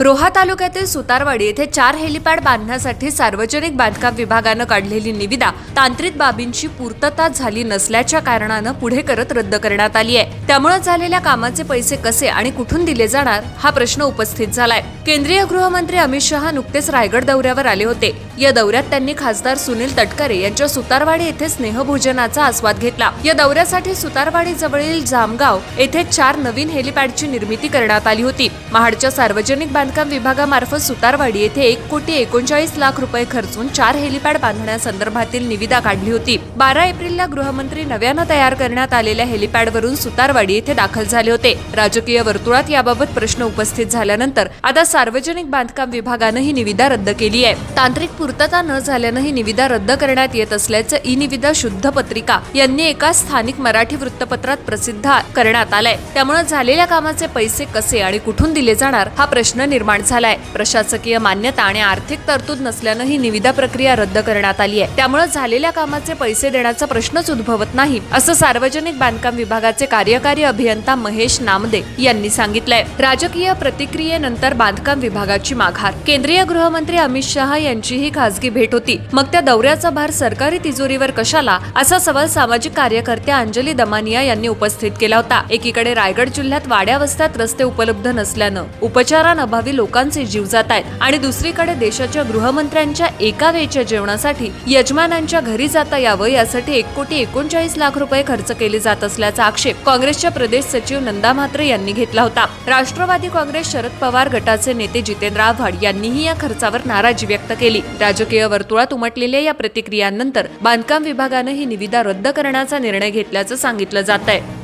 रोहा तालुक्यातील सुतारवाडी येथे चार हेलिपॅड बांधण्यासाठी सार्वजनिक बांधकाम विभागानं काढलेली निविदा तांत्रिक बाबींची पूर्तता झाली नसल्याच्या कारणानं पुढे करत रद्द करण्यात आली आहे. त्यामुळे झालेल्या कामाचे पैसे कसे आणि कुठून दिले जाणार हा प्रश्न उपस्थित झालाय. केंद्रीय गृहमंत्री अमित शहा नुकतेच रायगड दौऱ्यावर आले होते. या दौऱ्यात त्यांनी खासदार सुनील तटकरे यांच्या सुतारवाडी येथे स्नेहभोजनाचा आस्वाद घेतला. या दौऱ्यासाठी सुतारवाडी जवळील जामगाव येथे चार नवीन हेलिपॅडची निर्मिती करण्यात आली होती. महाडच्या सार्वजनिक बांधकाम विभागामार्फत सुतारवाडी येथे एक कोटी एकोणचाळीस लाख रुपये खर्चून चार हेलिपॅड बांधण्यासंदर्भातील निविदा काढली होती. बारा एप्रिलला गृहमंत्री नव्यानं तयार करण्यात आलेल्या हेलिपॅडवरून सुतारवाडी येथे दाखल झाले होते. राजकीय वर्तुळात याबाबत प्रश्न उपस्थित झाल्यानंतर आता सार्वजनिक बांधकाम विभागानं ही निविदा रद्द केली आहे. तांत्रिक पूर्तता न झाल्यानं ही निविदा रद्द करण्यात येत असल्याचं ई निविदा शुद्ध पत्रिका यांनी एका स्थानिक मराठी वृत्तपत्रात प्रसिद्ध करण्यात आलाय. त्यामुळे झालेल्या कामाचे पैसे कसे आणि कुठून दिले जाणार हा प्रश्न निर्माण झालाय. प्रशासकीय मान्यता आणि आर्थिक तरतूद नसल्यानं ही निविदा प्रक्रिया रद्द करण्यात आली आहे. त्यामुळे झालेल्या कामाचे पैसे देण्याचा प्रश्नच उद्भवत नाही असं सार्वजनिक बांधकाम विभागाचे कार्यकारी अभियंता महेश नामदे यांनी सांगितलंय. राजकीय प्रतिक्रियेनंतर बांधकाम विभागाची माघार. केंद्रीय गृहमंत्री अमित शहा यांची ही खासगी भेट होती. मग त्या दौऱ्याचा भार सरकारी तिजोरीवर कशाला? असा सवाल सामाजिक कार्यकर्त्या अंजली दमानिया यांनी उपस्थित केला होता. एकीकडे रायगड जिल्ह्यात वाड्या वस्त्यात रस्ते उपलब्ध नसल्यानं उपचारांअभावी लोकांचे जीव जात आहेत. आणि दुसरीकडे देशाच्या गृहमंत्र्यांच्या एका वेळच्या जेवणासाठी यजमानांच्या घरी जाता यावं यासाठी एक कोटी एकोणचाळीस लाख रुपये खर्च केले जात असल्याचा आक्षेप काँग्रेसच्या प्रदेश सचिव नंदा म्हात्रे यांनी घेतला होता. राष्ट्रवादी काँग्रेस शरद पवार गटाचे नेते जितेंद्र आव्हाड यांनीही या खर्चावर नाराजी व्यक्त केली. राजकीय वर्तुळात उमटलेल्या या प्रतिक्रियांनंतर बांधकाम विभागानं ही निविदा रद्द करण्याचा निर्णय घेतल्याचं सांगितलं जात आहे